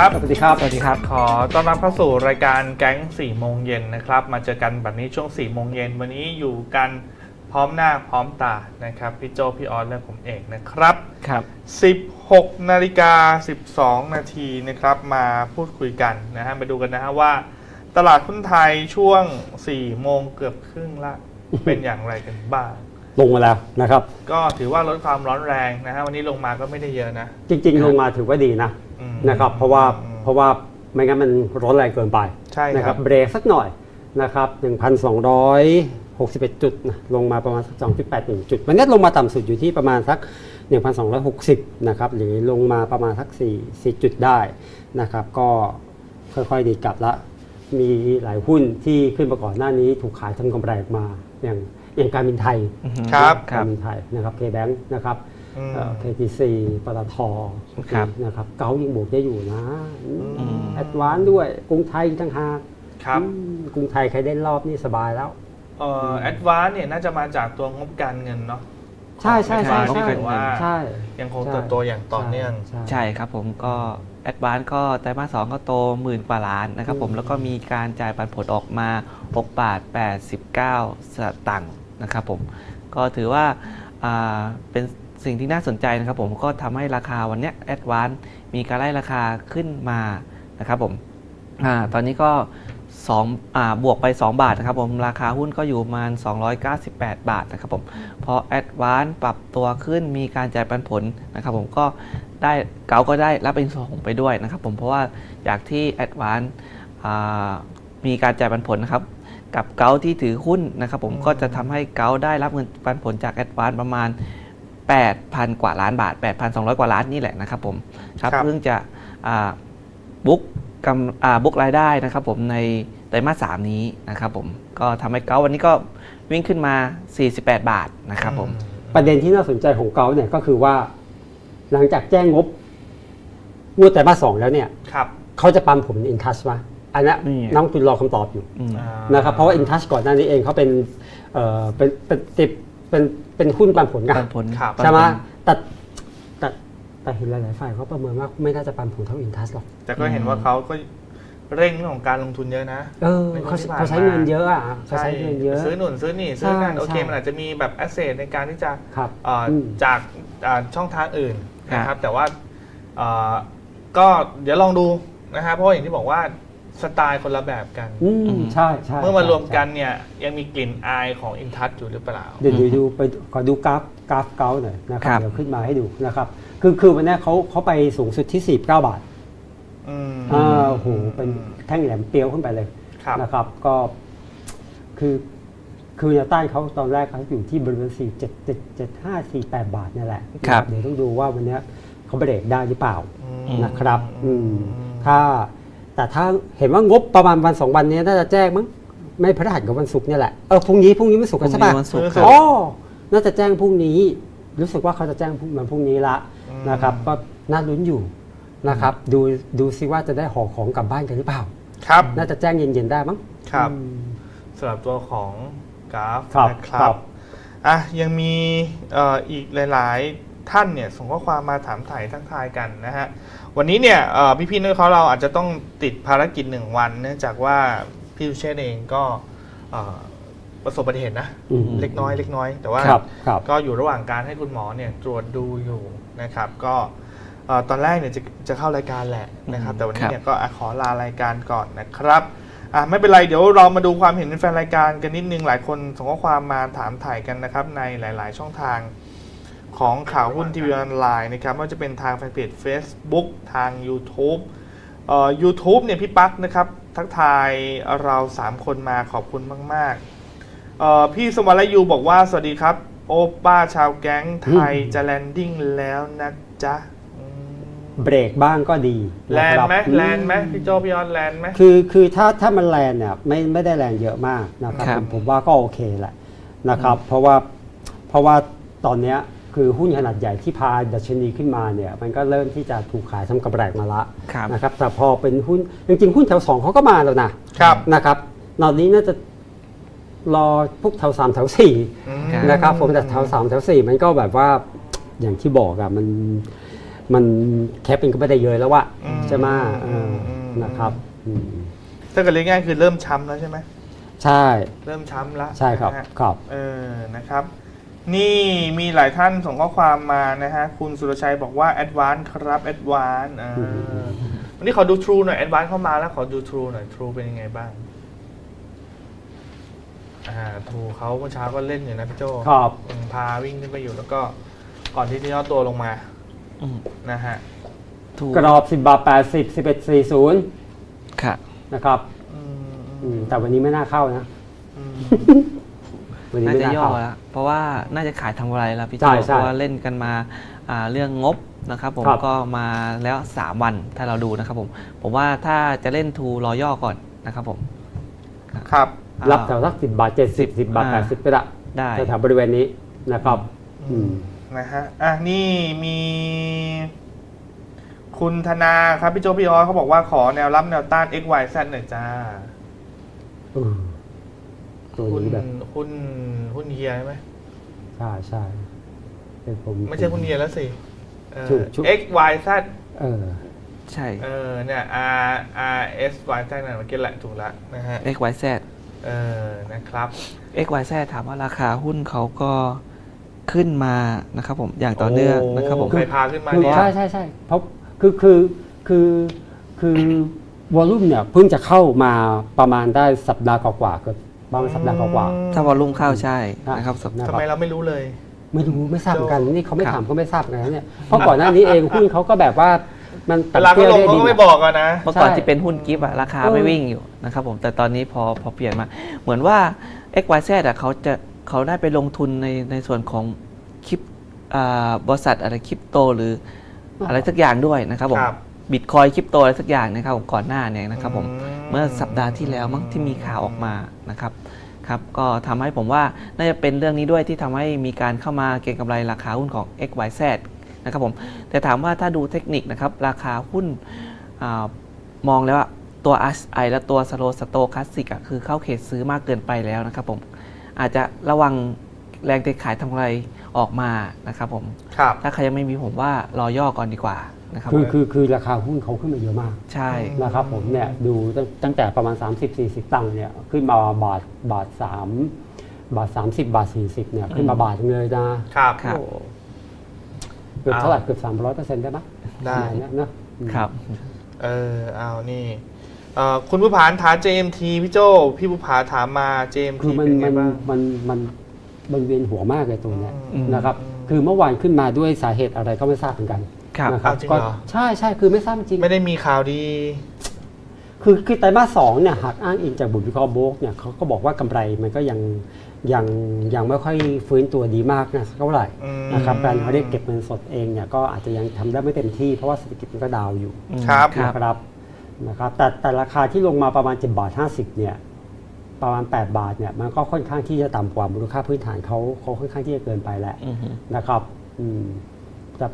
วัสดีครับ สวัสดีครับ สวัสดีครับ ขอต้อนรับเข้าสู่รายการแก๊ง4โมงเย็นนะครับ มาเจอกันแบบนี้ช่วง4โมงเย็นวันนี้อยู่กันพร้อมหน้าพร้อมตานะครับพี่โจพี่ออสและผมเอกนะครับครับ 16นาฬิกา12 นาทีนะครับมาพูดคุยกันนะฮะมาดูกันนะฮะว่า ตลาดหุ้นไทยช่วง 4 โมงเกือบครึ่งละ เป็นอย่างไรกันบ้าง ลงมาแล้วนะครับ ก็ถือว่าลดความร้อนแรงนะฮะวันนี้ลงมาก็ไม่ได้เยอะนะ จริง ๆ ลงมาถือว่าดีนะอืม นะครับเพราะว่าอืมเพราะว่าไม่งั้นมันร้อนแรงเกินไปใช่ครับ นะครับเบรกสักหน่อยนะครับ1,261 จุดนะลงมาประมาณสัก2.81 จุด วันนี้ลงมาต่ำสุดอยู่ที่ประมาณสัก 1,260 นะครับหรือลงมาประมาณสัก4 4จุดได้นะครับก็ค่อยๆดีดกลับละ มีหลายหุ้นที่ขึ้นมาก่อนหน้านี้ถูกขายทำกำไรออกมาอย่างอย่างการบินไทย ครับ การบินไทยนะครับ K-Bank นะครับอืมเอ่อ KTC ปตทครับนะครับ เกายังบวกได้อยู่นะอืมแอดวานด้วย กรุงไทยทั้งหากครับอืมกรุงไทยใครได้รอบนี่สบายแล้วเอ่อแอดวานเนี่ยน่าจะมาจากตัวงบการเงินเนาะใช่ใช่ใช่ของใช่ Advance ที่ถือว่าใช่ยังคงเติบโตอย่างต่อเนื่องใช่ใช่ครับผมก็แอดวานก็ไตรมาสสองก็โตหมื่นกว่าล้านนะครับผมอืมแล้วก็มีการจ่ายปันผลออกมา 6 บาท 89 สตังค์นะครับผมก็ถือว่าอ่าเป็น สิ่งที่น่าสนใจนะครับผมก็ทำให้ราคาวันเนี้แอดวานมีการไล่ราคาขึ้นมานะครับผมอาตอนนี้ก็2อ่าบวกไป 2 บาทนะครับผมราคาหุ้นก็อยู่ประมาณ 298 บาทนะครับผมพอแอดวานปรับตัวขึ้นมีการจ่ายปันผลนะครับผมก็ได้เกาก็ได้รับเป็นส่งไปด้วยนะครับผมเพราะว่าจากที่แอดวานมีการจ่ายปันผลนะครับกับเกาที่ถือหุ้นนะครับผมอืมก็จะทำให้เกาได้รับเงินปันผลจากแอดวานประมาณ 8,000 กว่าล้านบาท 8,200 กว่าล้านนี่แหละนะครับผมครับครับเพิ่งจะบุ๊กกำอ่าบุ๊กรายได้นะครับผมในไตรมาสสามนี้นะครับผมก็ทำให้เกาวันนี้ก็วิ่งขึ้นมา 48 บาทนะครับผมประเด็นที่น่าสนใจของเกาเนี่ยก็คือว่า หลังจากแจ้งงบงวดแต่มาสองแล้วเนี่ยครับเขาจะปันผมอินทัชมาอันนี้นี่น้องคุณรอคำตอบอยู่อืมอ่านะครับเพราะว่าอินทัชก่อนหน้านี้เองเขาเป็นเอ่อเป็นเป็นติด เป็นเป็นหุ้นปันผลกันปันผลครับใช่ไหมปันผล แต่แต่แต่เห็นหลาย ๆ ฝ่ายเขาประเมินว่าไม่น่าจะปันผลเท่าอินทัสหรอก แต่ก็เห็นว่าเขาก็เร่งเรื่องของการลงทุนเยอะนะเออในเขาที่ผ่านเขาใช้มาเงินเยอะอะเขาใช้เงินเยอะ ซื้อหนุนซื้อนี่ซื้อนั่นใช่โอเค ใช่ มันอาจจะมีแบบแอสเซทในการที่จะครับเอ่ออม จากอ่าช่องทางอื่นนะคครัรับบแต่ว่าเอ่อก็เดี๋ยวลองดูนะฮะเพราะว่าอย่างที่บอกว่า สไตล์คนละแบบกัน อืมใช่ใช่เมื่อมารวมกันใช่เนี่ยยังมีกลิ่นอายของอินทัชอยู่หรือเปล่า เดี๋ยวดูดูไปขอดูกราฟกราฟเกาหน่อยนะคครัรับ บ เดี๋ยวขึ้นมาให้ดูนะครับ คือคือวันนี้เขาเขาไปสูงสุดที่ 49 บาทอืม อ่าโอ้โหเป็นแท่งแหลมเปรียวขึ้นไปเลยครับ นะครับ ก็คือคือแนวต้านเขาตอนแรกเขาอยู่ที่บริเวณ 4 7 7 7 5 4 8 บาทนี่แหละครับ เดี๋ยวต้องดูว่าวันนี้เขาเบรกได้หรือเปล่า อืม นะครับอืมอืมถ้า แต่ถ้าเห็นว่างบประมาณวันสองวันนี้น่าจะแจ้งมั้งไม่พฤหัสกับวันศุกร์เนี่ยแหละเออพรุ่งนี้พรุ่งนี้วันศุกร์แล้วใช่ปะวันศุกร์ครัครับบอ๋อน่าจะแจ้งพรุ่งนี้ รู้สึกว่าเขาจะแจ้งพรุ่งวันพรุ่งนี้ละอืมนะครับ ก็น่าลุ้นอยู่นะครับ ดูดูซิว่าจะได้ห่อของกลับบ้านกันหรือเปล่า ครับน่าจะแจ้งเย็นๆได้มั้ง ครับอืมสำหรับตัวของกราฟครับนะคครัรับบอะยังมีเอ่ออีกหลาย ๆ ท่านเนี่ยส่งข้อความมาถามถ่ายทักทายกันนะฮะวันนี้เนี่ยเอ่อพี่ๆน้อยเขาเราอาจจะต้องติดภารกิจหนึ่งวันเนื่องจากว่าพี่สุเชษฐ์เองก็เอ่อประสบอุบัติเหตุนะอืมเล็กน้อยเล็กน้อย แต่ว่าครับครับก็อยู่ระหว่างการให้คุณหมอเนี่ยตรวจดูอยู่นะครับ ก็เอ่อตอนแรกเนี่ยจะจะเข้ารายการแหละนะครับอืมแต่วันนี้ครับเนี่ยก็อะขอลารายการก่อนนะครับอะไม่เป็นไรเดี๋ยวเรามาดูความเห็นแฟนรายการกันนิดนึงหลายคนส่งข้อความมาถามถ่ายกันนะครับในหลาย ๆ ช่องทาง ของข่าวหุ้นทีวีออนไลน์นะครับไม่ว่าจะเป็นทางแฟนเพจ Facebook ทาง YouTube เอ่อ YouTube เนี่ยพี่ปั๊กนะครับ ทักทายเรา 3 คนมาขอบคุณมากๆเอ่อพี่สมรยูบอกว่าสวัสดีครับ โอป้าชาวแก๊งไทยอืมจะแลนดิ้งแล้วนะจ๊ะอืมเบรกบ้างก็ดีแลนนะครับไหมอืแลนไหมพี่โจพี่ออนแลนไหมคือคือถ้าถ้ามันแลนเนี่ยไม่ไม่ได้แรงเยอะมากนะครับครับผมผมว่าก็โอเคแหละนะครับ เพราะว่าเพราะว่าตอนเนี้ย คือหุ้นขนาดใหญ่ที่พาดัชนีขึ้นมาเนี่ยมันก็เริ่มที่จะถูกขายทำกำไรมาละครับ นะครับแต่พอเป็นหุ้นจริงๆหุ้นแถวสองเขาก็มาแล้วนะครับ นะครับตอนนี้น่าจะรอพวกแถวสามแถวสี่อืมครับนะครับผมแต่แถวสามแถวสี่มันก็แบบว่าอย่างที่บอกอะมันมันแคปเป็นก็ไม่ได้เยอะแล้วว่าอืมใช่ไหมเอออม นะครับอืมถ้าเกิดเรียกง่ายๆคือเริ่มช้ำแล้วใช่ไหม ใช่เริ่มช้ำแล้วใช่ครับนะฮะครับ เออนะครับ นี่มีหลายท่านส่งข้อความมานะฮะ คุณสุรชัยบอกว่า Advance ครับ Advance อ่าวันนี้ขอดู True หน่อย Advance เข้ามาแล้วขอดู True หน่อย True เป็นยังไงบ้าง อ่า True เขาเมื่อเช้าก็เล่นอยู่นะพี่โจครับ อืมพาวิ่งขึ้นไปอยู่แล้วก็ก่อนที่จะย่อตัวลงมาอืม นะฮะถูกกรอบ 10 บาท 80 11 40ค่ะนะครับอืมอืมแต่วันนี้ไม่น่าเข้านะ อืม วันนี้น่าไม่จะน่าย่อเข้า แล้วเพราะว่าน่าจะขายทำกำไรแล้วพี่โจใช่ใช่เพราะว่าเล่นกันมาอ่าเรื่องงบนะครับผมครับก็มาแล้ว 3 วันถ้าเราดูนะครับผมผมว่าถ้าจะเล่นทูรอย่อก่อนนะครับผมครับรับแถวสัก10บาท70 10บาทอ่า80ก็ได้ได้ แถวๆบริเวณนี้นะครับ อืม นะฮะ อะ นี่มี คุณธนาครับ พี่โจพี่ออสเขาบอกว่าขอแนวรับแนวต้าน x y z หน่อยจ้าเออ ตัวหุ้นนี้แบบหุ้นหุ้นเฮียใช่ไหมใช่ใช่เป็นผมไม่ใช่หุ้นเฮียแล้วสิเออชุดชุด x y z เออใช่เออเนี่ย r r s y z นั่นเมื่อกี้แหละถูกแล้วนะฮะ x y z เออนะครับ x y z ถามว่าราคาหุ้นเขาก็ขึ้นมานะครับผมอย่างต่อเนื่องนะครับผมใครพาขึ้นมาคือเนี่ยใช่ใช่ใช่เพราะคือคือคือคือวอลลุ่มเนี่ยเพิ่งจะเข้ามาประมาณได้สัปดาห์กว่าๆเกือบ ประมาณสัปดาห์กว่า ถ้าวอลลุ่มเข้าใช่นะครับนะทำไมเราไม่รู้เลยๆไม่รู้ไม่ทราบเหมือนกันนี่เขาไม่ครับถามเขาไม่ทราบกันนะเนี่ยเพราะก่อนหน้านี้เองหุ้นเขาก็แบบว่ามันเวลาเขาลงเขาก็ไม่บอกอะนะ เมื่อก่อนใช่ที่เป็นหุ้นกิฟต์อะราคาเออไม่วิ่งอยู่นะครับผมแต่ตอนนี้พอพอเปลี่ยนมา เหมือนว่า x y z อะเขาจะเขาได้ไปลงทุนในในส่วนของคริปอ่าบริษัทอะไรคริปโตหรืออะไรสักอย่างด้วยนะครับผมครับ บิตคอยคริปโตอะไรสักอย่างนะครับผมก่อนหน้าเนี่ยนะครับผมอืมเมื่อสัปดาห์ที่แล้วมั้งที่มีข่าวออกมานะครับครับก็ทำให้ผมว่าน่าจะเป็นเรื่องนี้ด้วยที่ทำให้มีการเข้ามาเก็งกำไรราคาหุ้นของ XYZ นะครับผมแต่ถามว่าถ้าดูเทคนิคนะครับราคาหุ้นอามองแล้วอะตัว RSI และตัว Slow Stochastic อะคือเข้าเขตซื้อมากเกินไปแล้วนะครับผมอาจจะระวังแรงเทขายทำกำไรออกมานะครับผมครับถ้าใครยังไม่มีผมว่ารอย่อก่อนดีกว่า นะครับคือคือคือราคาหุ้นเขาขึ้นมาเยอะมากใช่นะครับผมเนี่ยดูตั้งตั้งแต่ประมาณ 30-40 ตังค์เนี่ยขึ้นมาบาทบาทสามบาท 30 บาท 40เนี่ยขึ้นมาบาทหนึ่งเลยนะครับครับโอ้เกือบเท่าไหร่เกือบ300เปอร์เซ็นต์ได้ไหมได้ประมาณเนี้ยเนอะอืมครับเออเอานี่เอ่อคุณผู้ผานถาม JMT พี่โจพี่ผู้ผาถามมา JMT คือมันเป็นไงมันบ้างมันมันมันเวียนหัวมากเลยตัวเนี้ยอืมนะครับอืมคือเมื่อวานขึ้นมาด้วยสาเหตุอะไรก็ไม่ทราบเหมือนกัน ครับนะครัอ้าวจริงก็เหรอใช่ใช่คือไม่ทราบจริง ไม่ได้มีข่าวดี คือคือไตรมาสสองเนี่ยหากอ้างอิงจากบุตรวิเคราะห์โบรกเนี่ยเขาก็บอกว่ากำไรมันก็ยังยังยังไม่ค่อยฟื้นตัวดีมากนะเท่าไหร่อืม นะครับการเขาเรียกเก็บเงินสดเองเนี่ยก็อาจจะยังทำได้ไม่เต็มที่เพราะว่าเศรษฐกิจมันก็ดาวอยู่ครับ ครับนะครับนะครับแต่แต่ราคาที่ลงมาประมาณ7บาท50เนี่ยประมาณ 8 บาทเนี่ยมันก็ค่อนข้างที่จะต่ำกว่ามูลค่าพื้นฐานเขาเขาค่อนข้างที่จะเกินไปแหละ อือฮึ นะครับอืมแต่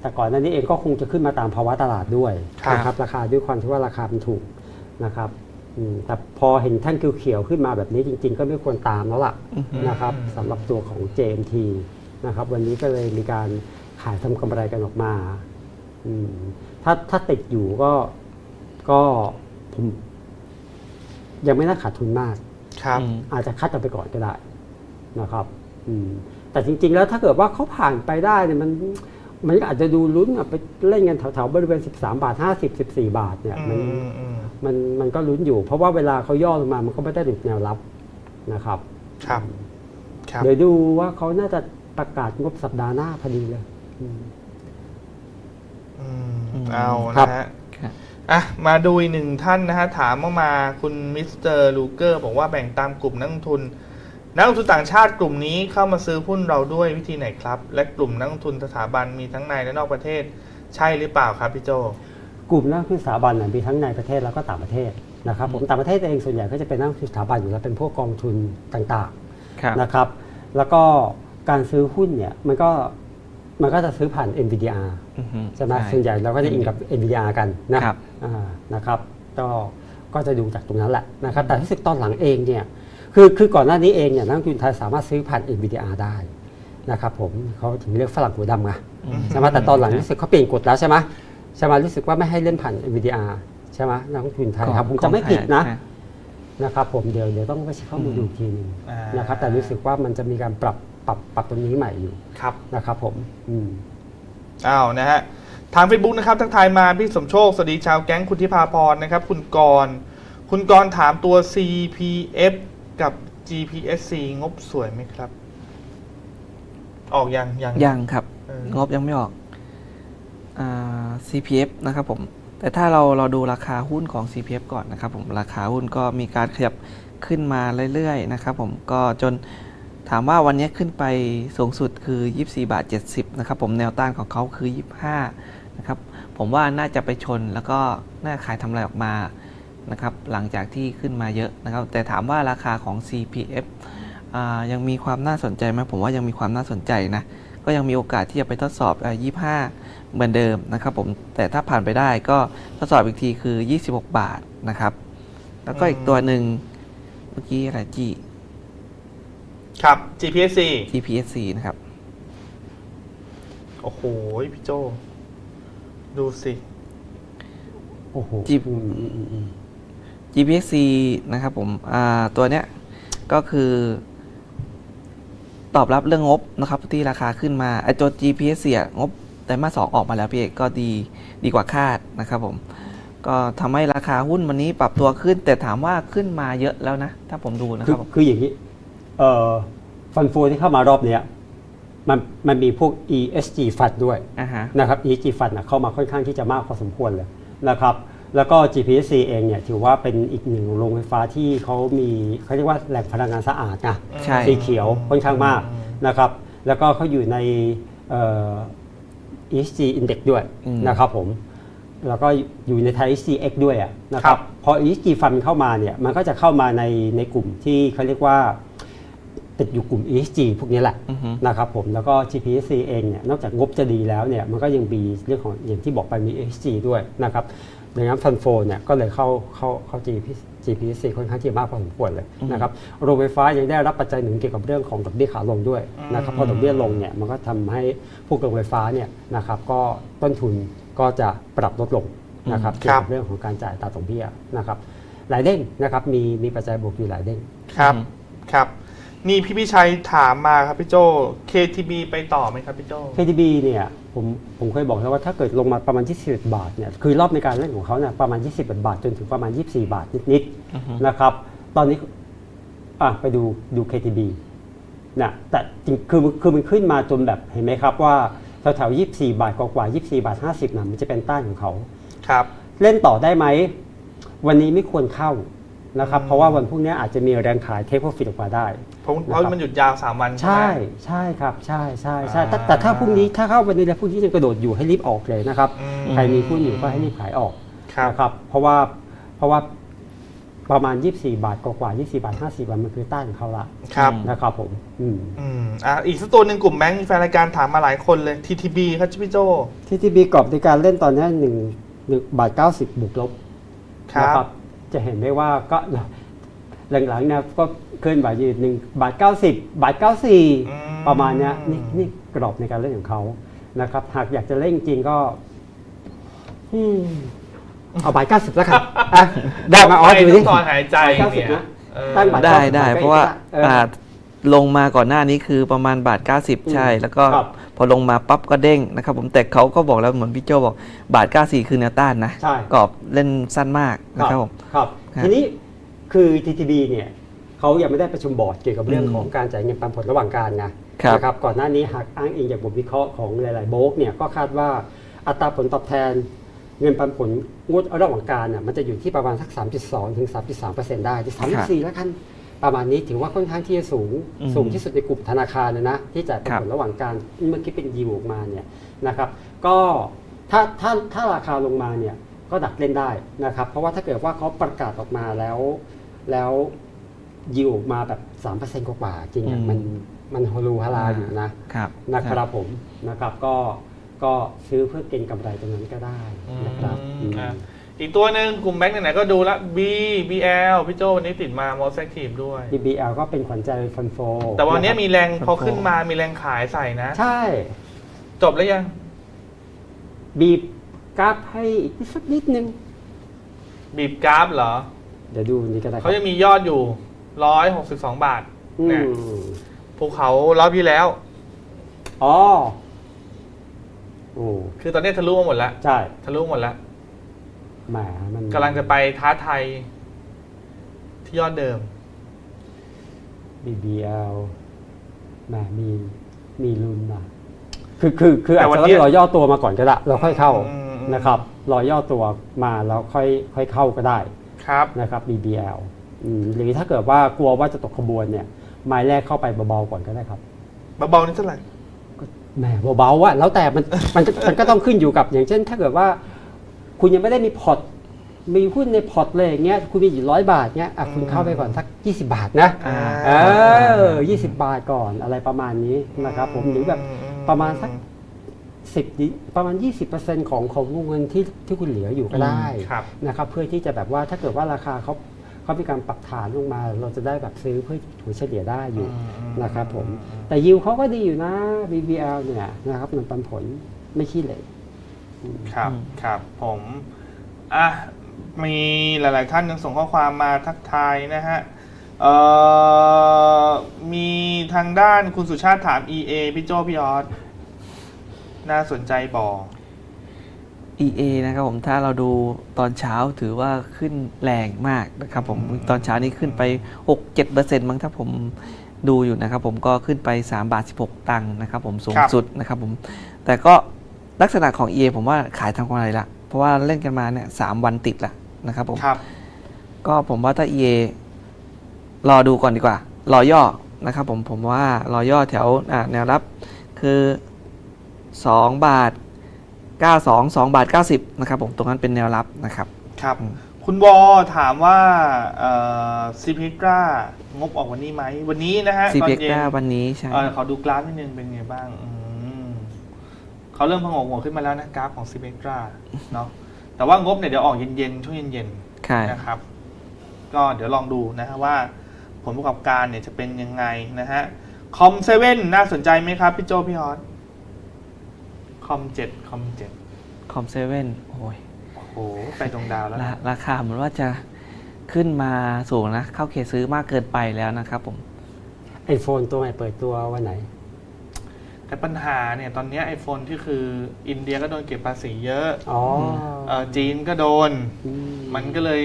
แต่ก่อนหน้านี้เองก็คงจะขึ้นมาตามภาวะตลาดด้วยครับนะครับราคาด้วยความที่ว่าราคามันถูกนะครับอืมแต่พอเห็นแท่งเขียวๆขึ้นมาแบบนี้จริง ๆ ก็ไม่ควรตามแล้วล่ะอือฮึนะครับสำหรับตัวของ JMT นะครับวันนี้ก็เลยมีการขายทำกำไรกันออกมาอืมถ้าถ้าติดอยู่ก็ก็ผมยังไม่น่าขาดทุนมาก ครับอืมอาจจะคัดกันไปก่อนก็ได้นะครับอืมแต่จริง ๆ แล้วถ้าเกิดว่าเขาผ่านไปได้เนี่ยมัน มันก็อาจจะดูลุ้นอะไปเล่นกันแถวๆบริเวณ 13 บาท 50 14 บาทเนี่ยอืมันมอืมมันมันก็ลุ้นอยู่ เพราะว่าเวลาเขาย่อลงมามันก็ไม่ได้หลุดแนวรับนะครับ ครับครับเดี๋ยวดูว่าเขาน่าจะประกาศงบสัปดาห์หน้าพอดีเลยอืมอืมอืมเอาครับนะฮะครับอะมาดูอีกหนึ่งท่านนะฮะ ถามเข้ามาคุณมิสเตอร์ลูเกอร์ บอกว่าแบ่งตามกลุ่มนักลงทุน นักลงทุนต่างชาติกลุ่มนี้เข้ามาซื้อหุ้นเราด้วยวิธีไหนครับ และกลุ่มนักลงทุนสถาบันมีทั้งในและนอกประเทศใช่หรือเปล่าครับพี่โจ กลุ่มนักลงทุนสถาบันน่ะมีทั้งในประเทศแล้วก็ต่างประเทศนะครับผมต่างประเทศเองส่วนใหญ่ก็จะเป็นนักลงทุนสถาบันอยู่แล้วเป็นพวกกองทุนต่างครับ ๆนะครับ แล้วก็การซื้อหุ้นเนี่ยมันก็มันก็จะซื้อผ่าน NVDR อือฮึใช่ไหมส่วนใหญ่เราก็จะอิงกับ NVDR กันนะครับ อ่านะครับก็ก็จะดูจากตรงนั้นแหละนะครับแต่ที่สึกตอนหลังเองเนี่ย คือคือก่อนหน้านี้เองเนี่ยนักลงทุนไทยสามารถซื้อผ่าน NVDR ได้นะครับผมเขาถึงเรียกฝรั่งหัวดำไงอืมใช่ไหมแต่ตอนหลังรู้สึกเขาเปลี่ยนกฎแล้วใช่ไหมใช่ไหมรู้สึกว่าไม่ให้เล่นผ่าน NVDR ใช่ไหมนักลงทุนไทยครับผมจะไม่ผิดนะใช่นะครับผมเดี๋ยวเดี๋ยวต้องไปเช็คข้อมูลดูอีกทีหนึงอ่านนะครับแต่รู้สึกว่ามันจะมีการปรับปรับปรับตรงนี้ใหม่อยู่ครับนะครับผมอืมอ้าวนะฮะทาง Facebook นะครับทักทายมาพี่สมโชค สวัสดีชาวแก๊งคุณทิพาพรนะครับ คุณกรณ์คุณกรณ์ถามตัว CPF กับ GPSC งบสวยไหมครับ ออกยังยัง ยังครับ เออ งบยังไม่ออกอา CPF นะครับผม แต่ถ้าเราเราดูราคาหุ้นของ CPF ก่อนนะครับผมราคาหุ้นก็มีการขยับขึ้นมาเรื่อยๆนะครับผมก็จนถามว่าวันนี้ขึ้นไปสูงสุดคือ 24 บาท 70 นะครับผมแนวต้านของเขาคือ 25 นะครับผมว่าน่าจะไปชนแล้วก็น่าขายทำไรออกมา นะครับหลังจากที่ขึ้นมาเยอะนะครับ แต่ถามว่าราคาของ CPF อ่ายังมีความน่าสนใจไหมผมว่ายังมีความน่าสนใจนะก็ยังมีโอกาสที่จะไปทดสอบอ่า25 เหมือนเดิมนะครับผมแต่ถ้าผ่านไปได้ก็ทดสอบอีกทีคือ 26 บาทนะครับ แล้วก็อีกตัวหนึ่งเมื่อกี้อะไร G ครับ GPSC GPSC นะครับ โอ้โห พี่โจ ดูสิ โอ้โหจิบ อืมอืมอืมอืม GPSC นะครับผมอ่าตัวเนี้ยก็คือตอบรับเรื่องงบนะครับที่ราคาขึ้นมาไอตัว GPSC อะงบแต่มาสองออกมาแล้วพี่เอกก็ดีดีกว่าคาดนะครับผมก็ทำให้ราคาหุ้นวันนี้ปรับตัวขึ้น แต่ถามว่าขึ้นมาเยอะแล้วนะ ถ้าผมดูนะคืคอรับผมคืออย่างนี้เอ่อฟันโฟที่เข้ามารอบเนี้ยมันมันมีพวก ESG ฟันด้วยอ่าฮะนะครับ ESG ฟันเข้ามาค่อนข้างที่จะมากพอสมควรเลยนะครับ แล้วก็ GPSC เองเนี่ยถือว่าเป็นอีกหนึ่งโรงไฟฟ้าที่เขามีเขาเรียกว่าแหล่งพลังงานสะอาดนะใช่ สีเขียวค่อนข้างมากอืมนะครับ แล้วก็เขาอยู่ในเอ่อ ESG Index ด้วยอืมนะครับผม แล้วก็อยู่ในไทย ESG ด้วยอะนะครับพอ ESG Fund เข้ามาเนี่ยมันก็จะเข้ามาในในกลุ่มที่เขาเรียกว่าติดอยู่กลุ่ม ESG พวกนี้แหละอือฮึ นะครับผมแล้วก็ GPSC เองเนี่ยนอกจากงบจะดีแล้วเนี่ยมันก็ยังมีเรื่องของอย่างที่บอกไปมี ESG ด้วยนะครับ ดังนั้นฟันโฟเนี่ยก็เลยเข้าเข้าเข้า GP- GPSC ค่อนข้างที่จะมากพอสมควรเลยนะครับโรงไฟฟ้ายังได้รับปัจจัยหนุนเกี่ยวกับเรื่องของดอกเบี้ยขาลงด้วยนะครับอืมพอดอกเบี้ยลงเนี่ยมันก็ทำให้พวกโรงไฟฟ้าเนี่ยนะครับก็ต้นทุนก็จะปรับลดลงนะครับอืมเกี่ยวกับเรื่องของการจ่ายอัตราดอกเบี้ยนะครับหลายเด้งนะครับมีมีปัจจัยบวกอยู่หลายเด้งครับอืมครับนี่พี่พิชัยถามมาครับพี่โจ KTB ไปต่อไหมครับพี่โจ KTB เนี่ย ผมผมเคยบอกแล้วว่าถ้าเกิดลงมาประมาณ 21 บาทเนี่ยคือรอบในการเล่นของเขาเนี่ยประมาณ 21 บาท จนถึงประมาณ 24 บาทนิดอือฮึๆนะครับตอนนี้อะไปดูดู KTB นะแต่จริงคือคือมันขึ้นมาจนแบบเห็นไหมครับว่าแถวๆ24 บาทกว่าๆ24 บาท 50นะมันจะเป็นต้านของเขาครับ เล่นต่อได้ไหม วันนี้ไม่ควรเข้านะครับอืมเพราะว่าวันพรุ่งนี้อาจจะมีแรงขายเทคโปรฟิตออกมาได้เพ ราะเพราะมันหยุดยาวสามวันใช่ใช่ไหมใช่ครับใช่ใช่ใช่แต่อ่าแต่ถ้าพรุ่งนี้ถ้าเข้าวันนี้แล้วพรุ่งนี้ยังกระโดดอยู่ให้รีบออกเลยนะครับอืม ใครมีหุ้นอยู่ก็ให้รีบขายออกครับ นะครับเพราะว่าเพราะว่าประมาณ 24 บาทกว่าๆ24 บาท 50บาทมันคือต้านของเขาละครับ นะครับผมอืม อืมอะอีกสักตัวหนึ่งกลุ่มแบงค์แฟนรายการถามมาหลายคนเลย TTB ครับพี่โจ ที่ที่บีกรอบในการเล่นตอนนี้หนึ่งหนึ่งบาท90บวกลบครันะบจะเห็นได้ว่าก็ หลังๆเนี่ยก็เคลื่อนไหวอยู่หนึ่งบาท 90 บาทอืม94 ประมาณเนี้ยนี่นี่กรอบในการเล่นของเขานะครับ หากอยากจะเล่นจริงก็อืมเอาบาท 90 แล้วกันอะได้มาออสไปดูต้ดิองถอนหายใจบาทเนี่ย90นะเออตั้งบัตรได้ได้90เพราะว่าเอออ่าลงมาก่อนหน้านี้คือประมาณบาท 90 ใช่ แล้วก็ครับพอลงมาปั๊บก็เด้งนะครับ ผมแต่เขาก็บอกแล้วเหมือนพี่โจบอกบาท 94 คือแนวต้านนะใช่กรอบเล่นสั้นมากนะครับผมครับครับทีนี้ คือ TTB เนี่ยเขายังไม่ได้ประชุมบอร์ดเกี่ยวกับเรื่องอืมของการจ่ายเงินปันผลระหว่างการนะครับนะครับก่อนหน้านี้หากอ้างอิงจากบทวิเคราะห์ของหลาย ๆ โบรกเนี่ยก็คาดว่าอัตราผลตอบแทนเงินปันผลงวดระหว่างการน่ะมันจะอยู่ที่ประมาณสัก 3.2 ถึง 3.3 ได้ที่3.4 แล้วกัน ประมาณนี้ถือว่าค่อนข้างที่จะสูงอืมสูงที่สุดในกลุ่มธนาคารเลยนะ ที่จ่ายปันครับผลระหว่างการเมื่อกี้เป็นยิวออกมาเนี่ยนะครับ ก็ถ้าถ้าถ้าราคาลงมาเนี่ยก็ดักเล่นได้นะครับ เพราะว่าถ้าเกิดว่าเขาประกาศออกมาแล้ว แล้วยิวออกมาแบบ3%กว่าๆจริงๆอือะมมันมันฮอลูฮาราอยู่นะครับนะครับผมนะครับก็ก็ซื้อเพื่อเก็งกำไรตรงนั้นก็ได้นะครับอือืมมอะอีกตัวหนึ่งกลุ่มแบงค์ไหนๆก็ดูละ B BL พี่โจวันนี้ติดมา most active ด้วย BBL ก็เป็นขวัญใจฟันโฟ แต่วันนี้มีแรงพอครับขึ้นมามีแรงขายใส่นะ ใช่ จบแล้วยัง บีบกราฟให้อีกสักนิดนึง บีบกราฟเหรอ เดี๋ยวดูนี่ก็ได้ครัเขายังมียอดอยู่162บาทอืเนี่ยมภูเขารอบที่แล้ว อ๋อโอ้คือตอนนี้ทะลุมาหมดแล้วใช่ทะลุหมดแล้วแหมมันกำลังจะไปท้าไทยที่ยอดเดิม BBL แหมมีมีลุ้นนะคือคือคือแต่อาจวันจะเนี้ต้อยงรอย่อตัวมาก่อนก็ได้เราค่อยเข้าอืมอืม นะครับ รอย่อตัวมาแล้วค่อยค่อยเข้าก็ได้ ครับนะครับ BBL อืมหรือถ้าเกิดว่ากลัวว่าจะตกขบวนเนี่ยไม้แรกเข้าไปเบาๆก่อนก็ได้ครับเบาๆนี่เท่าไหร่แหมเบาๆอะแล้วแต่มันมันก็มันก็ต้องขึ้นอยู่กับอย่างเช่น ถ้าเกิดว่า คุณยังไม่ได้มีพอร์ตมีหุ้นในพอร์ตเลยอย่างเงี้ยคุณมีอยู่ร้อยบาทเงี้ยอะคุณเข้าไปก่อนสัก 20 บาทนะอ่า เออ20บาทก่อนอะไรประมาณนี้นะครับ ผมหรือแบบประมาณสัก 10ดิประมาณ 20%ของของวงเงินที่ที่คุณเหลืออยู่ก็ได้ครับนะครับเพื่อที่จะแบบว่าถ้าเกิดว่าราคาเขาเขามีการปรับฐานลงมา เราจะได้แบบซื้อเพื่อถัวเฉลี่ยได้อยู่อืมนะครับผมแต่ยิวเขาก็ดีอยู่นะ BBL เนี่ยนะครับมันปันผลไม่ขี้เหร่ครับอืมครับผมอะมีหลาย ๆ ท่านยังส่งข้อความมาทักทายนะฮะเอ่อมีทางด้านคุณสุชาติถาม EA พี่โจพี่ออส น่าสนใจบอก EA นะครับผมถ้าเราดูตอนเช้าถือว่าขึ้นแรงมากนะครับผมอืม ตอนเช้านี้ขึ้นไป 6-7%มั้งถ้าผมดูอยู่นะครับผมก็ขึ้นไป 3 บาท 16 ตังค์นะครับผมสูงสุดนะครับผมแต่ก็ลักษณะของ EA ผมว่าขายทางกำไรละ เพราะว่าเล่นกันมาเนี่ยสามวันติดละนะครับผม ครับ ก็ก็ผมว่าถ้า EA รอดูก่อนดีกว่า รอย่อนะครับผมผมว่ารอย่อแถวอะแนวรับคือ 2 บาท 92 2 บาท 90 นะครับผมตรงนั้นเป็นแนวรับนะครับ ครับอืมคุณวอถามว่าเอ่อซีพิกรางบออกวันนี้ไหม วันนี้นะฮะซีตอนเบกเย็นด้าวันนี้ใช่เออขอดูกราฟนิดนึงเป็นไงบ้างอืมเขาเริ่มพองกหัวขึ้นมาแล้วนะกราฟของซีเ e กราเนาะแต่ว่างบเนี่ยเดี๋ยวออกเย็นๆช่วงเย็นใช่ๆนะครับ ก็เดี๋ยวลองดูนะฮะว่า ผลประกอบการเนี่ยจะเป็นยังไงนะฮะคอมเซเว่นน่าสนใจไหมครับ พี่โจพี่ฮอตค อมเจ็ดคอมเจ็ดคอมเซเว่นโอ้ยโอ้โหไปตรงดาวแล้ว รานะราคาเหมือนว่าจะขึ้นมาสูงนะ เข้าเขตซื้อมากเกินไปแล้วนะครับผม ไอโฟนตัวใหม่เปิดตัววันไหน แต่ปัญหาเนี่ยตอนเนี้ไอโฟนที่คืออินเดียก็โดนเก็บภาษีเยอะอ๋อเออจีนก็โดนอืมันก็เลย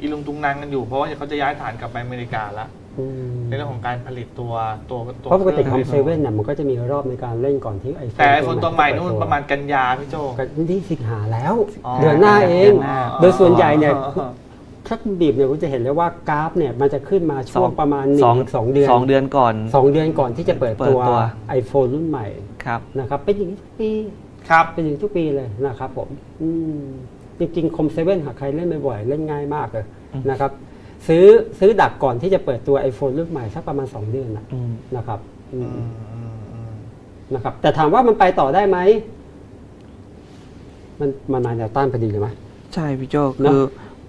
อีลุงตุงนางกันอยู่เพราะว่าเขาจะย้ายฐานกลับไปอเมริกาละอืม ในเรื่องของการผลิตตัวตัวตัวเพราะปกติคคอรื่มงเซเว่นเนี่ยมันก็จะมีรอบในการเล่นก่อนที่ไอโฟนแต่ไอโฟนตัวใหม่นู่นประมาณกันยาพี่โจก็นี่สิงหาแล้วอ๋อเดือนหน้าเองดือนหน้าโดยส่วนใหญ่เนี่ยอ๋อถ้าคุณบีบเนี่ยคุณจะเห็นเลยว่ากราฟเนี่ยมันจะขึ้นมาช่วงประมาณหนึ่สองงสองเดือนสองเดือนก่อนสองเดือนก่อนที่จะเปิดเปิดตัวตัว iPhone รุ่นใหม่ครับนะครับเป็นอย่างนี้ทุกปีครับเป็นอย่างนี้ทุกปีเลยนะครับผมอืมจริงๆคอมเซเว่นหากใครเล่นบ่อยๆเล่นง่ายมากเลยอืมนะครับ ซื้อซื้อดักก่อนที่จะเปิดตัว iPhone รุ่นใหม่สักประมาณ 2 เดือนนะอืมนะครับอือืมมอืมอืมนะครับ แต่ถามว่ามันไปต่อได้ไหม มันมันมาแนวต้านพอดีเลยไหม ใช่พี่โจเนอะ คือ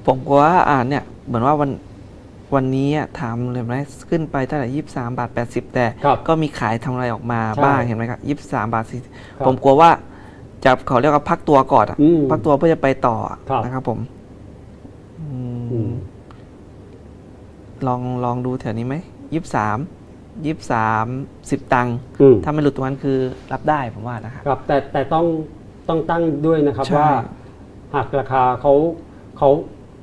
ผมกลัวว่าอ่านเนี่ยเหมือนว่าวันวันนี้อะถามเลยไหมขึ้นไปเท่าไหร่ยี่สามบาทแปดสิบแต่ครับ ก็มีขายทำอะไรออกมาใช่บ้างเห็นไหมครับยี่สามบาทสี่ครับผมกลัวว่าจะเขาเรียกว่าพักตัวก่อนอะอืมพักตัวเพื่อจะไปต่ออะครับ นะครับผมอืมอืม ลองลองดูแถวนี้ไหมยี่สามยี่สามสิบตังค์อืมถ้าไม่หลุดตรงนั้นคือรับได้ผมว่านะครับครับแต่แต่ต้องต้องตั้งด้วยนะครับใช่ว่าหากราคาเขาเขา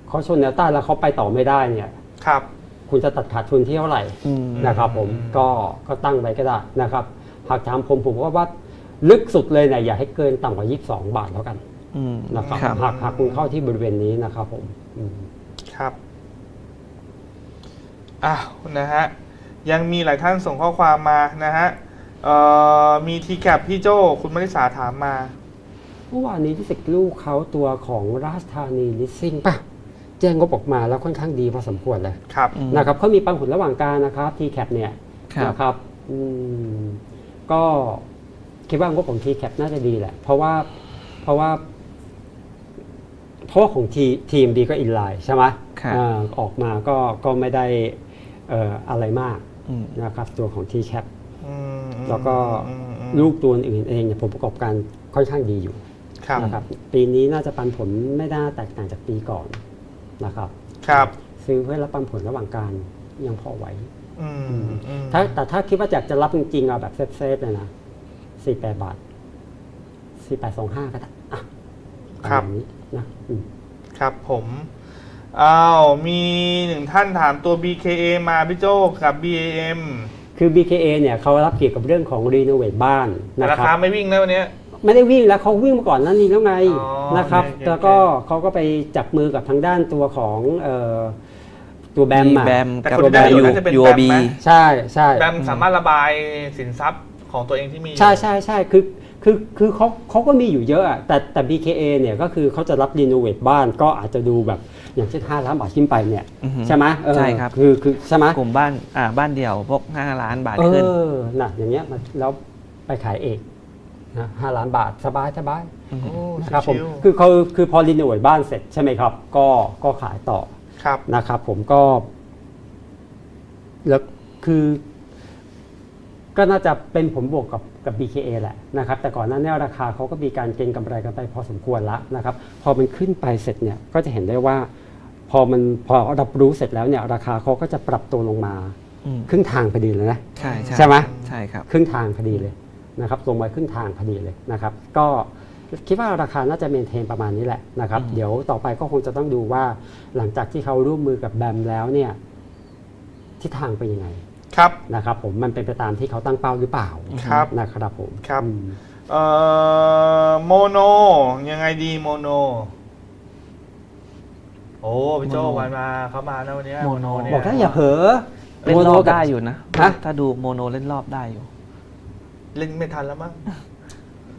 เขาชนแนวต้านแล้วเขาไปต่อไม่ได้เนี่ยครับ คุณจะตัดขาดทุนที่เท่าไหร่อืมนะครับผมอืมก็ก็ตั้งไว้ก็ได้นะครับ หากถามผมผมก็ว่าลึกสุดเลยเนี่ยอย่าให้เกินต่ำกว่า 22 บาทแล้วกันอืมนะครับครับหากหากคุณเข้าที่บริเวณนี้นะครับผมอืมครับ อ้าวนะฮะยังมีหลายท่านส่งข้อความมานะฮะเอ่อมีทีแคปพี่โจคุณมริสาถามมาเมื่อวานนี้ที่สิกลูกเขาตัวของราชธานีลิสซิ่งป่ะแจ้งงบออกมาแล้วค่อนข้างดีพอสมควรเลยครับอืมนะครับเขามีปันผลระหว่างการนะครับ t c a p เนี่ยครับนะครับอืมก็คิดว่างบของ t c a p น่าจะดีแหละ เพราะว่าเพราะว่าเพราะว่าของทีทีมดีก็อินไลน์ใช่ไหมครับอ่าออกมาก็ก็ไม่ได้เอ่ออะไรมากอืมนะครับตัวของทีแคปอืมอืมแล้วก็อืมอืมลูกตัวอื่นเองเนี่ยผลประกอบการค่อนข้างดีอยู่ครับนะครับปีนี้น่าจะปันผลไม่น่าแตกต่างจากปีก่อนนะครับครับ ซื้อเพื่อรับปันผลระหว่างการยังพอไหวอืมอืมถ้าแต่ถ้าคิดว่าอยากจะรับจริงๆเอาแบบเซฟๆเลยนะสี่แปดบาทสี่แปดสองห้าก็ได้อะประมาณนี้นะอืมครับผม อ้าวมีหนึ่งท่านถามตัว BKA มาพี่โจกับ BAM คือ BKA เนี่ยเขารับเกี่ยวกับเรื่องของรีโนเวทบ้านนะราครัคาบ ไม่วิ่งนะวันเนี้ย ไม่ได้วิ่งแล้วเขาวิ่งมาก่อนหนั้นนี้แล้วไงอ๋อนะครับ โอเคโอเค แล้วก็เขาก็ไปจับมือกับทางด้านตัวของเอ่อตัวแบมมีอะแบมแต่กับคนที่ได้อยู่ยูน่าจะเป็นยูแบมบีไหมใช่ใช่แบมสามารถระบายสินทรัพย์ ของตัวเองที่มีอยู่ใช่ใช่ใช่คือคือคือเขาเขาก็มีอยู่เยอะอะแต่แต่ BKA เนี่ยก็คือเขาจะรับรีโนเวทบ้านก็อาจจะดูแบบอย่างเช่น5ล้านบาทขึ้นไปเนี่ยอือฮึใช่ไหมเออใช่ครับ คือคือใช่ไหมกลุ่มบ้านอ่าบ้านเดี่ยวพวก 5 ล้านบาทเอขึ้น อน่ะอย่างเงี้ยมันแล้วไปขายเองนะห้าล้านบาทสบายสบายโอ้นะครับผมชิวคือเขาคือพอรีโนเวทบ้านเสร็จใช่ไหมครับ ก็ก็ขายต่อๆครับ นะครับผมก็แล้วคือ ก็น่าจะเป็นผลบวกกับกับ BKA แหละนะครับ แต่ก่อนหน้านี้ราคาเขาก็มีการเก็งกำไรกันไปพอสมควรแล้วนะครับ พอมันขึ้นไปเสร็จเนี่ยก็จะเห็นได้ว่า พอมันพอรับรู้เสร็จแล้วเนี่ยราคาเขาก็จะปรับตัวลงมาอืมครึ่งทางพอดีเลยนะใช่ใช่ใช่ไหมใช่ครับครึ่งทางพอดีเลยนะครับลงมาครึ่งทางพอดีเลยนะครับ ก็คิดว่าราคาน่าจะเมนเทนประมาณนี้แหละนะครับอืมเดี๋ยวต่อไปก็คงจะต้องดูว่าหลังจากที่เขาร่วมมือกับแบมแล้วเนี่ยทิศทางเป็นยังไง ครับนะครับผมมันเป็นไปตามที่เขาตั้งเป้าหรือเปล่าครับนะครับผมครับอืมเอ่อโมโนยังไงดีโมโน โอ้พี่โจโมโน วันมาเขามาแล้ววันเนี้ยโมโน เนี่ยบอกถ้าอย่าเผลอเล่นรอบได้อยู่นะ ฮะ ถ้าดูโมโนเล่นรอบได้อยู่เล่นไม่ทันแล้วมั้ง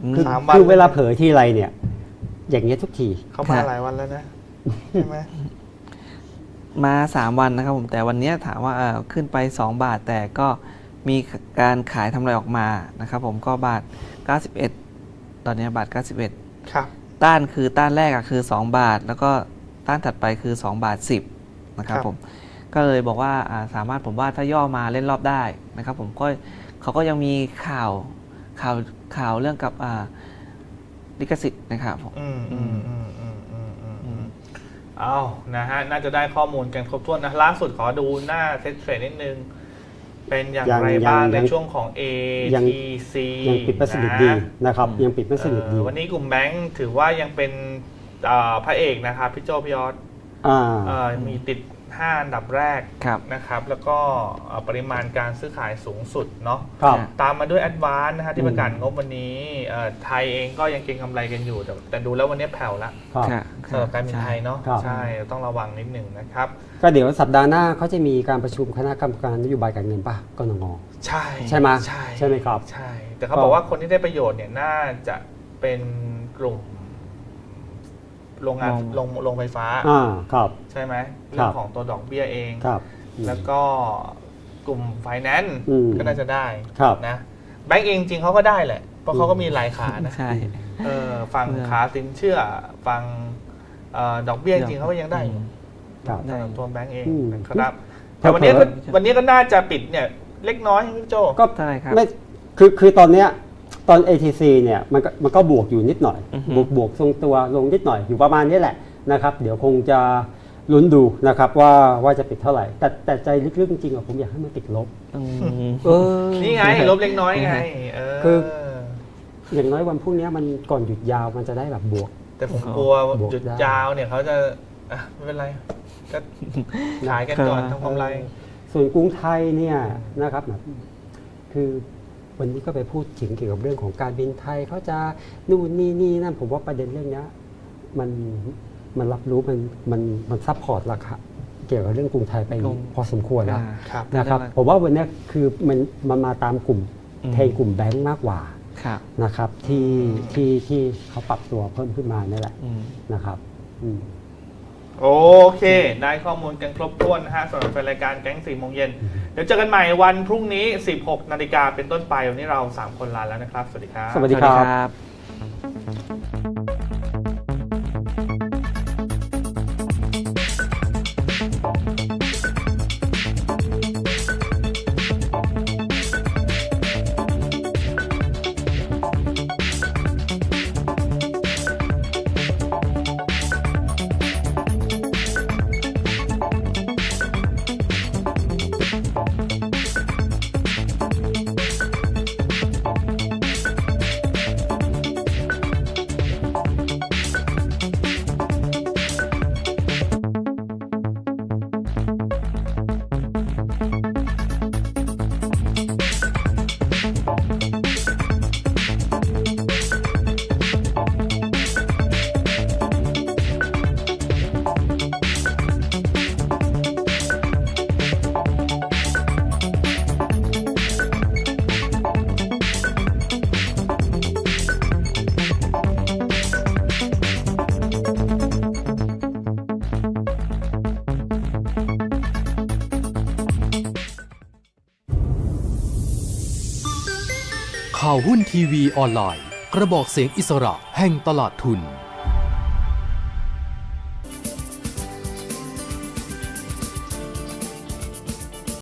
อืม คือสามวัน คือเวลาเผลอที่ไรเนี่ย อย่างเงี้ยทุกที เขามาครับหลายวันแล้วนะใช่ไหม มา 3 วันนะครับผมแต่วันเนี้ยถามว่าเอ่อขึ้นไป 2 บาทแต่ก็มีการขายทำไรออกมานะครับผมก็บาท 91 ตอนเนี้ยบาท 91 ครับ ต้านคือต้านแรกอะคือ 2 บาท แล้วก็ต้านถัดไปคือ 2 บาท 10 นะครับครับผมก็เลยบอกว่าอ่าสามารถผมว่าถ้าย่อมาเล่นรอบได้นะครับผมก็เขาก็ยังมีข่าวข่าวข่าวเรื่องกับอ่าลิขสิทธิ์นะครับผมอืมอืมอืมอืมอืมอืมอืม เอานะฮะ น่าจะได้ข้อมูลกันครบถ้วนนะ ล่าสุดขอดูหน้าเซ็ตเทรดนิดนึง เป็นอย่างยังไรบ้างยังในยังช่วงของ ยัง ATC ยังปิดไม่สนิทดีนะครับ ยังปิดไม่สนิทดีเอ่อวันนี้กลุ่มแบงค์ถือว่ายังเป็นเอ่อพระเอกนะครับพี่โจพี่ยอดอ่า เอ่อมีติด 5 อันดับแรกครับนะครับ แล้วก็เอ่อปริมาณการซื้อขายสูงสุดเนาะครับตามมาด้วย a d v a n c e นะฮะที่อืมประกาศงบวันนี้เอ่อไทยเองก็ยังเก็งกำไรกันอยู่ แต่แต่ดูแล้ววันนี้แผ่วละครับค่ะสำหรับการบินไทยเนาะครับใช่ต้องระวังนิดหนึ่งนะครับ ก็เดี๋ยวสัปดาห์หน้าเขาจะมีการประชุมคณะกรรมการนโยบายการเงินป่ะกนงใช่ใช่ไหมใช่ใช่ไหมครับใช่ แต่เขาก็บอกว่าคนที่ได้ประโยชน์เนี่ยน่าจะเป็นกลุ่ม โรงงานมองโรงโรงไฟฟ้าอ่าครับ ใช่ไหมคเรื่รัอบงของตัวดอกเบี้ยเอง ครับอืมแล้วก็กลุ่มไฟแนนซ์อืมก็น่าจะได้ครับนะแบงก์เองจริงเขาก็ได้แหละ เพราะเขาก็มีหลายขานะใช่ เออฝั่งเออขาสินเชื่อฝั่งเอ่อดอกเบี้ยจริงเขาก็ยังได้อยู่ครับ สำหรับตัวแบงก์เองอืมนะครับเผลอแต่วันนี้ก็เผลอ วันนี้ก็น่าจะปิดเนี่ย เล็กน้อยพี่โจ ก็ ใช่ครับ ไม่คือคือตอนเนี้ย ตอน ATC เนี่ยมันก็มันก็บวกอยู่นิดหน่อยอือฮึบวกบวกทรงตัวลงนิดหน่อยอยู่ประมาณนี้แหละนะครับ เดี๋ยวคงจะลุ้นดูนะครับว่าว่าจะปิดเท่าไหร่ แต่แต่ใจลึกๆจริงๆอะผมอยากให้มันติดลบอืมเออนี่ไงลบเล็กน้อยไงเออคืออย่างน้อยวันพรุ่งนี้มันก่อนหยุดยาวมันจะได้แบบบวก แต่ผมกลัวบวกหยุดได้ยาวเนี่ยเขาจะอะไม่เป็นไรก็ขายกันก่อนครับทำกำไร ส่วนกรุงไทยเนี่ยนะครับแบบคือ วันนี้ก็ไปพูดถึงเกี่ยวกับเรื่องของการบินไทยเขาจะนู่นนี่นี่นั่นผมว่าประเด็นเรื่องเนี้ยมันมันรับรู้มันมันมันซัพพอร์ตราคาเกี่ยวกับเรื่องกรุงไทยไปลงพอสมควรแล้วอ่าครับนะครับได้ผมว่าวันเนี้ยคือมันมันมาตามกลุ่มอืม เทรนกลุ่มแบงก์มากกว่าครับนะครับที่ที่ที่เขาปรับตัวเพิ่มขึ้นมานี่แหละอืม นะครับอืม โอเค ได้ข้อมูลกันครบถ้วนนะฮะสำหรับแฟนรายการแก๊งสี่โมงเย็นเดี๋ยวเจอกันใหม่วันพรุ่งนี้ 16 นาฬิกาเป็นต้นไป วันนี้เรา 3 คนลาแล้วนะครับ สวัสดีครับ สวัสดีครับครับ หุ้นทีวีออนไลน์ กระบอกเสียงอิสระแห่งตลาดทุน